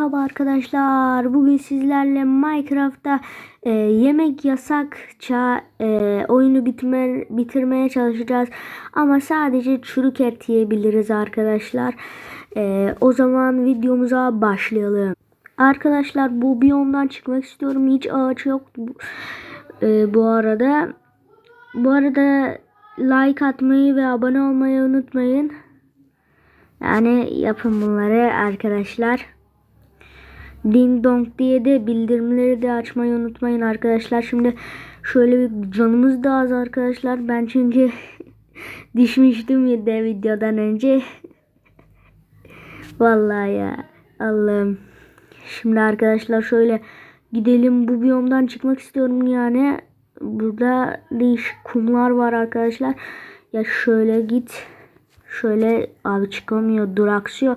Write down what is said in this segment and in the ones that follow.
Merhaba arkadaşlar. Bugün sizlerle Minecraft'ta e, yemek yasakça e, oyunu bitme, bitirmeye çalışacağız. Ama sadece çürük et yiyebiliriz arkadaşlar. E, o zaman videomuza başlayalım. Arkadaşlar bu biyomdan çıkmak istiyorum. Hiç ağaç yok e, bu arada. Bu arada like atmayı ve abone olmayı unutmayın. Yani yapın bunları arkadaşlar. Ding dong diye de bildirimleri de açmayı unutmayın arkadaşlar. Şimdi şöyle bir canımız da az arkadaşlar. Ben çünkü düşmüştüm ya de videodan önce. Vallahi ya Allah'ım. Şimdi arkadaşlar şöyle gidelim bu biyomdan çıkmak istiyorum yani. Burada değişik kumlar var arkadaşlar. Ya şöyle git. Şöyle abi çıkamıyor duraksıyor.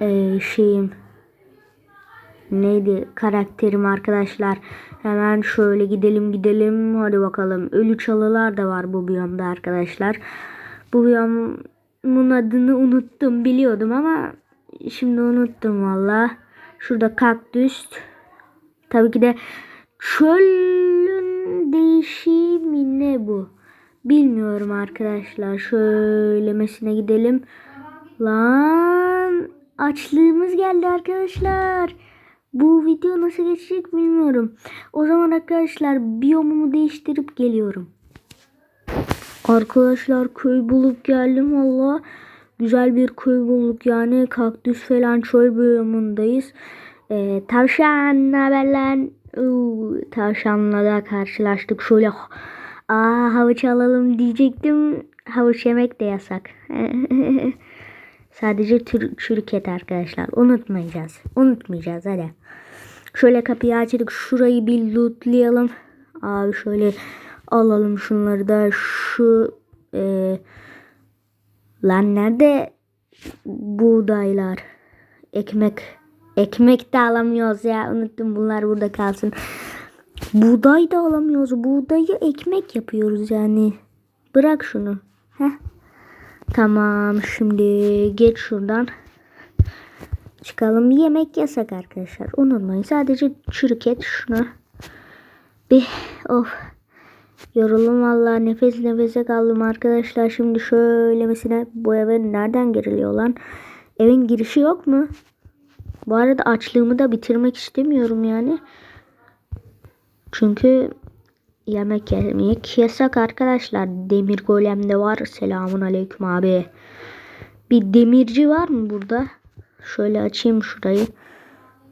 Ee, şeyim neydi karakterim arkadaşlar. Hemen şöyle gidelim gidelim. Hadi bakalım. Ölü çalılar da var bu biyomda arkadaşlar. Bu biyomun adını unuttum biliyordum ama şimdi unuttum valla. Şurada kaktüs. Tabii ki de çölün değişiği mi ne bu? Bilmiyorum arkadaşlar. Şöylemesine gidelim. Lan açlığımız geldi arkadaşlar. Bu video nasıl geçecek bilmiyorum. O zaman arkadaşlar biyomumu değiştirip geliyorum. Arkadaşlar köy bulup geldim valla. Güzel bir köy bulduk yani. Kaktüs falan çöl bölümündeyiz. Ee, tavşan ne haber lan? Uu, tavşanla da karşılaştık. Şöyle aa havuç alalım diyecektim. Havuç yemek de yasak. Sadece tür, çürük et arkadaşlar. Unutmayacağız. Unutmayacağız hadi. Şöyle kapıyı açtık. Şurayı bir lootlayalım. Abi şöyle alalım şunları da. Şu e, lan nerede buğdaylar? Ekmek. Ekmek de alamıyoruz ya. Unuttum bunlar burada kalsın. Buğday da alamıyoruz. Buğdayı ekmek yapıyoruz yani. Bırak şunu. Heh. Tamam şimdi geç şuradan. Çıkalım. Yemek yasak arkadaşlar. Unutmayın. Sadece çürük et şunu. Bir of. Yoruldum valla. Nefes nefese kaldım arkadaşlar. Şimdi şöyle mesela bu eve nereden giriliyor lan? Evin girişi yok mu? Bu arada açlığımı da bitirmek istemiyorum yani. Çünkü yemek yemek yasak arkadaşlar. Demir golem de var. Selamun aleyküm abi. Bir demirci var mı burada? Şöyle açayım şurayı.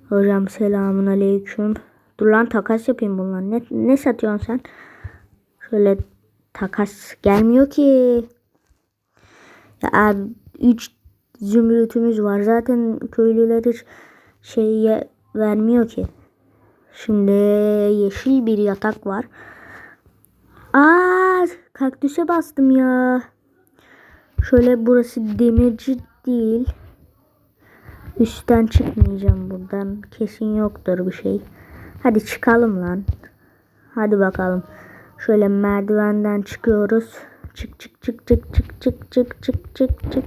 Hocam selamun aleyküm. Dur lan takas yapayım bunlar. Ne, ne satıyorsun sen? Şöyle takas gelmiyor ki. Ya abi 3 zümrütümüz var. Zaten köylüler hiç şey vermiyor ki. Şimdi yeşil bir yatak var. Aa, kaktüse bastım ya. Şöyle burası demirci değil. Üstten çıkmayacağım buradan. Kesin yoktur bir şey. Hadi çıkalım lan. Hadi bakalım. Şöyle merdivenden çıkıyoruz. Çık çık çık çık çık çık çık çık çık çık.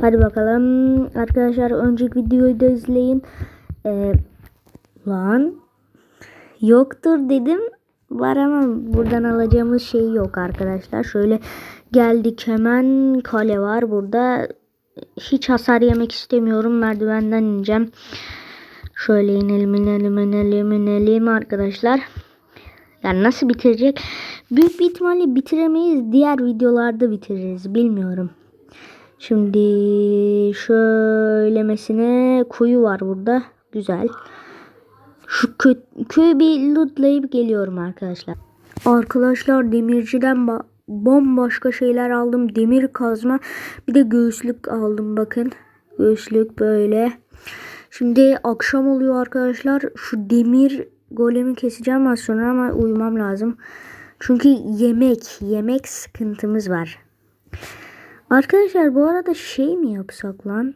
Hadi bakalım. Arkadaşlar önceki videoyu da izleyin. Ee, lan yoktur dedim. Var ama buradan alacağımız şey yok arkadaşlar. Şöyle geldik hemen kale var burada. Hiç hasar yemek istemiyorum. Merdivenden ineceğim. Şöyle inelim inelim inelim inelim arkadaşlar. Yani nasıl bitirecek? Büyük bir ihtimalle bitiremeyiz. Diğer videolarda bitiririz. Bilmiyorum. Şimdi şöylemesine kuyu var burada. Güzel. Şu kö köyü bir lootlayıp geliyorum arkadaşlar. Arkadaşlar demirciden bomboşka şeyler aldım. Demir kazma bir de göğüslük aldım bakın. Göğüslük böyle. Şimdi akşam oluyor arkadaşlar. Şu demir golemi keseceğim az sonra ama uyumam lazım. Çünkü yemek, yemek sıkıntımız var. Arkadaşlar bu arada şey mi yapsak lan?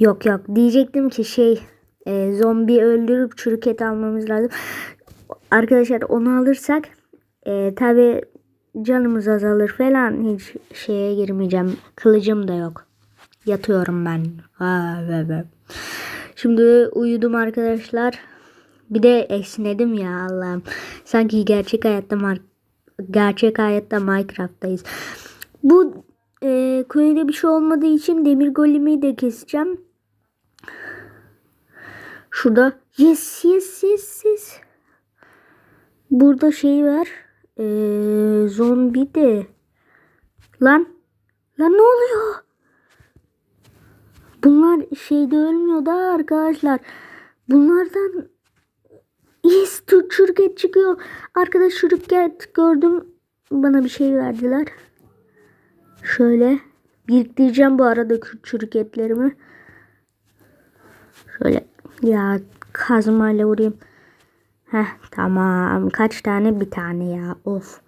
Yok yok diyecektim ki şey e, zombi öldürüp çürük et almamız lazım. Arkadaşlar onu alırsak e, tabi canımız azalır falan hiç şeye girmeyeceğim. Kılıcım da yok. yatıyorum ben. Ve- ve. Şimdi uyudum arkadaşlar. Bir de esnedim ya Allah'ım. Sanki gerçek hayatta gerçek hayatta Minecraft'tayız. Bu e, köyde bir şey olmadığı için demir golemi de keseceğim. Şurada yes yes yes yes. Burada şey var. Ee, zombi de. Lan. Lan ne oluyor? Bunlar şeyde ölmüyor da arkadaşlar. Bunlardan yes çürüket çıkıyor. Arkadaş çürüket gördüm. Bana bir şey verdiler. Şöyle biriktireceğim bu arada çürüketlerimi. Şöyle ya kazmayla vurayım. Heh tamam. Kaç tane? Bir tane ya. Of.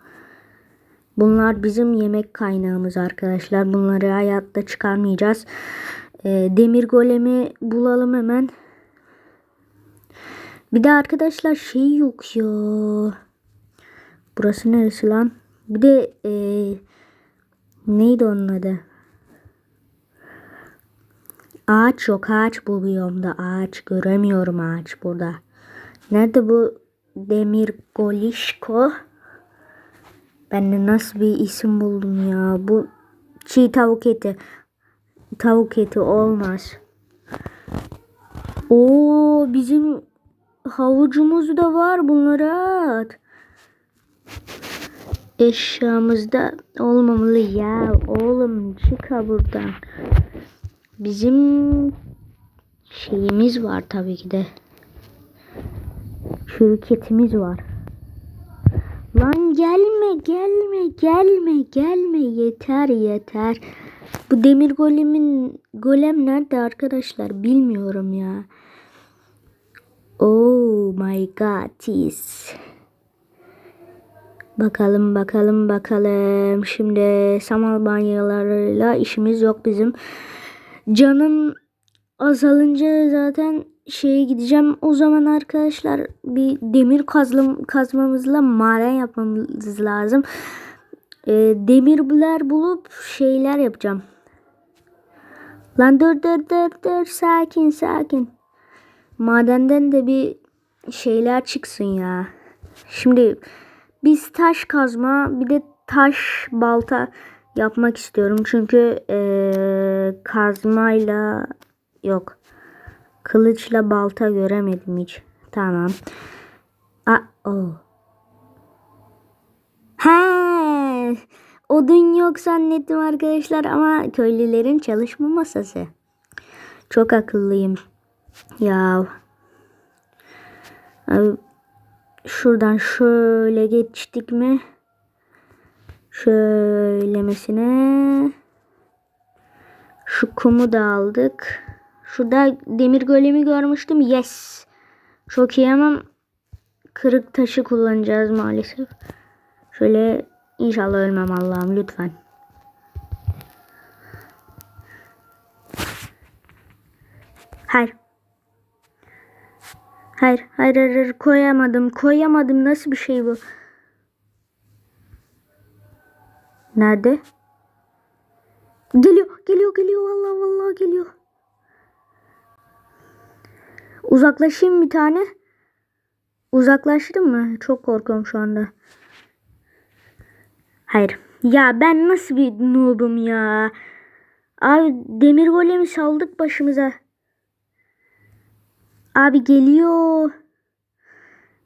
Bunlar bizim yemek kaynağımız arkadaşlar. Bunları hayatta çıkarmayacağız. Ee, demir golemi bulalım hemen. Bir de arkadaşlar şey yok ya. Burası neresi lan? Bir de ee, neydi onun adı? Ağaç yok. Ağaç bu biyomda. Ağaç göremiyorum ağaç burada. Nerede bu Demir Golişko? Ben de nasıl bir isim buldum ya. Bu çiğ tavuk eti. Tavuk eti olmaz. Oo bizim havucumuz da var. Bunları at. Eşyamızda olmamalı ya. Oğlum çık buradan. Bizim şeyimiz var tabii ki de. Şirketimiz var. Lan gelme gelme gelme gelme yeter yeter. Bu demir golemin golem nerede arkadaşlar bilmiyorum ya. Oh my god is. Bakalım bakalım bakalım. Şimdi samal banyalarıyla işimiz yok bizim. Canım azalınca zaten şeye gideceğim. O zaman arkadaşlar bir demir kazlım, kazmamızla maden yapmamız lazım. E, demirler bulup şeyler yapacağım. Lan dur dur dur dur sakin sakin. Madenden de bir şeyler çıksın ya. Şimdi biz taş kazma bir de taş balta yapmak istiyorum. Çünkü ee, kazmayla yok. Kılıçla balta göremedim hiç. Tamam. A o. He. Odun yok zannettim arkadaşlar ama köylülerin çalışma masası. Çok akıllıyım. Ya. Şuradan şöyle geçtik mi? Şöylemesine. Şu kumu da aldık. Şurada demir golemi görmüştüm. Yes. Çok iyi ama kırık taşı kullanacağız maalesef. Şöyle inşallah ölmem Allah'ım lütfen. Hayır. Hayır, hayır, hayır, koyamadım, koyamadım. Nasıl bir şey bu? Nerede? Geliyor, geliyor, geliyor. Vallahi vallahi geliyor. Uzaklaşayım bir tane. Uzaklaştım mı? Çok korkuyorum şu anda. Hayır. Ya ben nasıl bir noobum ya. Abi demir golemi saldık başımıza. Abi geliyor.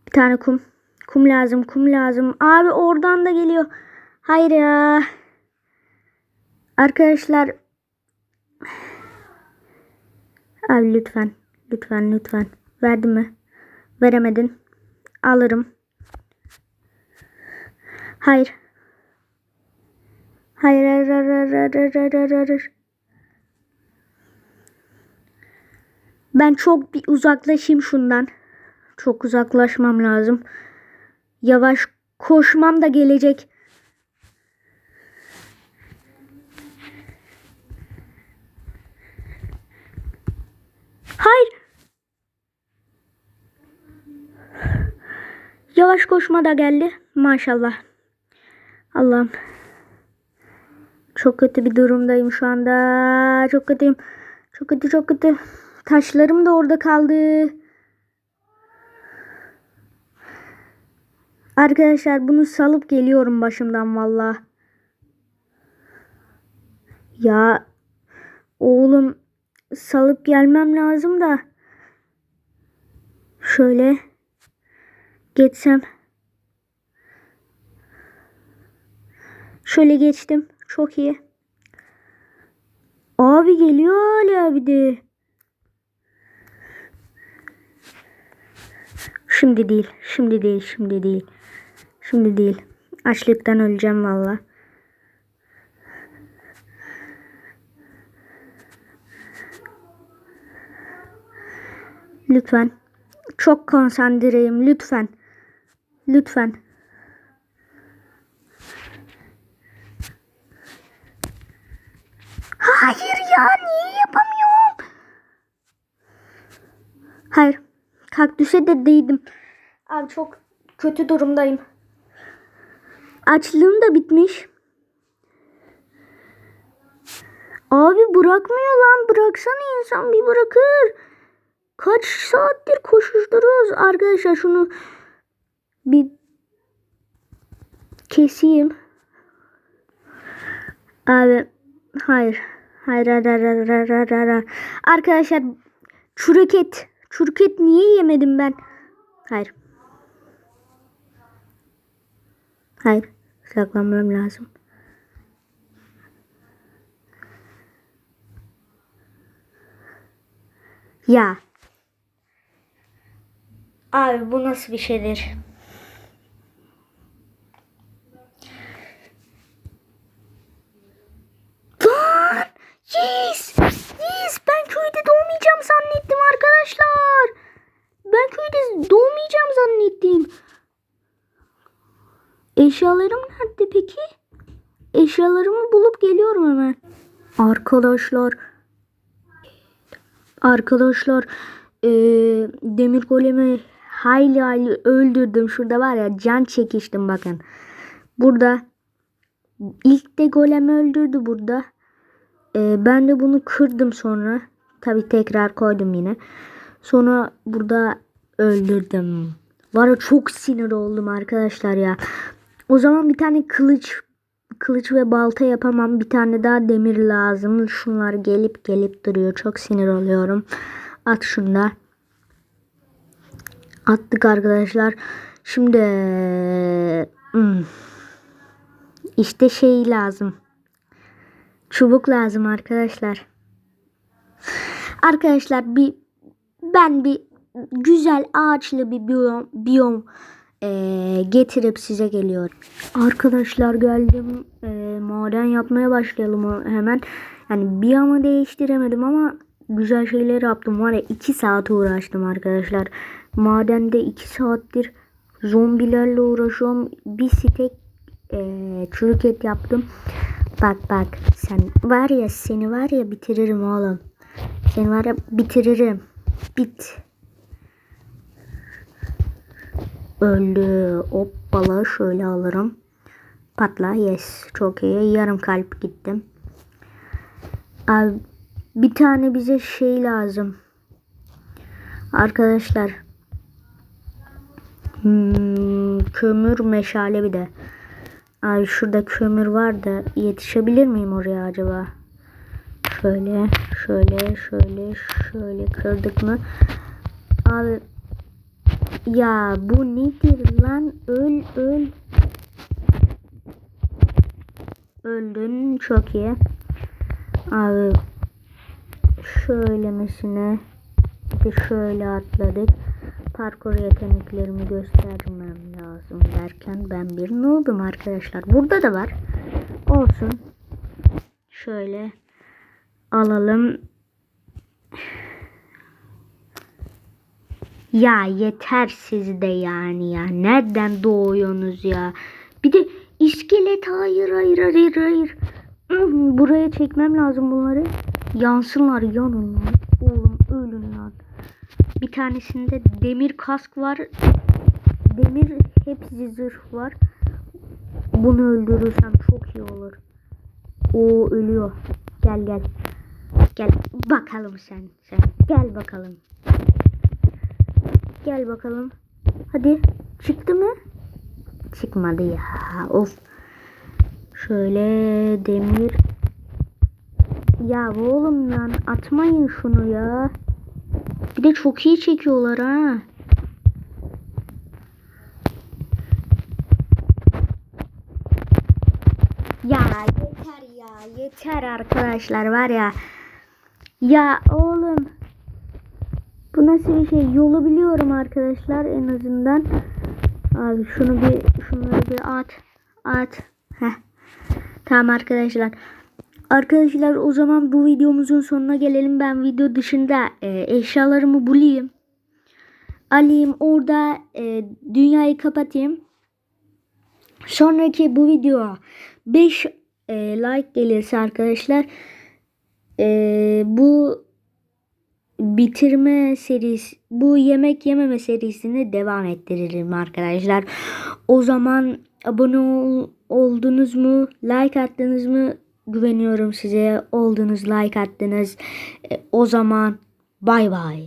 Bir tane kum. Kum lazım, kum lazım. Abi oradan da geliyor. Hayır ya. Arkadaşlar. Abi lütfen. Lütfen lütfen. Verdin mi? Veremedin. Alırım. Hayır hayır hayır hayır hayır hayır hayır hayır. Ben çok bir uzaklaşayım şundan. Çok uzaklaşmam lazım. Yavaş koşmam da gelecek. Hayır. Yavaş koşma da geldi. Maşallah. Allah'ım. Çok kötü bir durumdayım şu anda. çok kötüyüm. Çok kötü çok kötü. Taşlarım da orada kaldı. Arkadaşlar bunu salıp geliyorum başımdan valla. Ya oğlum salıp gelmem lazım da. Şöyle geçsem. Şöyle geçtim. Çok iyi. Abi geliyor hala bir de. Şimdi değil. Şimdi değil. Şimdi değil. Şimdi değil. Açlıktan öleceğim valla. Lütfen. Çok konsantreyim. Lütfen. Lütfen. Hayır ya niye yapamıyorum? Hayır. Kaktüse de değdim. Abi çok kötü durumdayım. Açlığım da bitmiş. Abi bırakmıyor lan. Bıraksana insan bir bırakır. Kaç saattir koşuşturuyoruz. Arkadaşlar şunu bir keseyim. Abi hayır. Hayır hayır hayır hayır hayır hayır. Arkadaşlar çürük et. Çürük et niye yemedim ben? Hayır. Hayır. Saklanmam lazım. Ya. Abi bu nasıl bir şeydir? Lan! Yes! Yes! Ben köyde doğmayacağım zannettim arkadaşlar. Ben köyde doğmayacağım zannettim. Eşyalarım nerede peki? Eşyalarımı bulup geliyorum hemen. Arkadaşlar. Arkadaşlar. eee, demir golemi hayli hayli öldürdüm. Şurada var ya can çekiştim bakın. Burada ilk de golem öldürdü burada. Eee, ben de bunu kırdım sonra. Tabi tekrar koydum yine. Sonra burada öldürdüm. Var ya çok sinir oldum arkadaşlar ya. O zaman bir tane kılıç kılıç ve balta yapamam. Bir tane daha demir lazım. Şunlar gelip gelip duruyor. Çok sinir oluyorum. At şunda. Attık arkadaşlar. Şimdi hmm, işte şey lazım. Çubuk lazım arkadaşlar. Arkadaşlar bir ben bir güzel ağaçlı bir biyom, biyom eee, getirip size geliyorum. Arkadaşlar geldim. Eee, maden yapmaya başlayalım hemen. Yani biyomu değiştiremedim ama güzel şeyler yaptım. Var ya 2 saat uğraştım arkadaşlar. Madende 2 saattir zombilerle uğraşıyorum. Bir stek eee çürük et yaptım. Bak bak sen var ya seni var ya bitiririm oğlum. Seni var ya bitiririm. Bit. Öldü. Hoppala şöyle alırım. Patla yes. Çok iyi. Yarım kalp gittim. Abi bir tane bize şey lazım. Arkadaşlar. Hmm, kömür meşale bir de. Abi şurada kömür var da yetişebilir miyim oraya acaba? Şöyle, şöyle, şöyle, şöyle kırdık mı? Abi ya bu nedir lan? Öl, öl. Öldün çok iyi. Abi şöylemesine de şöyle atladık. Parkur yeteneklerimi göstermem lazım derken ben bir noob'um arkadaşlar. Burada da var. Olsun. Şöyle alalım. Ya yeter sizde yani ya. Nereden doğuyorsunuz ya? Bir de iskelet hayır hayır hayır hayır. อื้ ı, Buraya çekmem lazım bunları. Yansınlar yanın lan. Oğlum ölün lan. Bir tanesinde demir kask var. Demir hepsi zırh var. Bunu öldürürsem çok iyi olur. O ölüyor. Gel gel. Gel bakalım sen. Sen gel bakalım. Gel bakalım. Hadi çıktı mı? Çıkmadı ya. Of. Şöyle demir. Ya oğlum lan atmayın şunu ya. Bir de çok iyi çekiyorlar ha. Ya yeter ya yeter arkadaşlar var ya. Ya oğlum. Nasıl bir şey? Yolu biliyorum arkadaşlar en azından. Abi şunu bir şunları bir at. At. Heh. Tamam arkadaşlar. Arkadaşlar o zaman bu videomuzun sonuna gelelim. Ben video dışında e, eşyalarımı bulayım. Alayım orada e, dünyayı kapatayım. Sonraki bu video 5 e, like gelirse arkadaşlar e, bu bitirme serisi bu yemek yememe serisini devam ettiririm arkadaşlar. O zaman abone ol, oldunuz mu? Like attınız mı? Güveniyorum size. Oldunuz, like attınız. E, o zaman bay bay.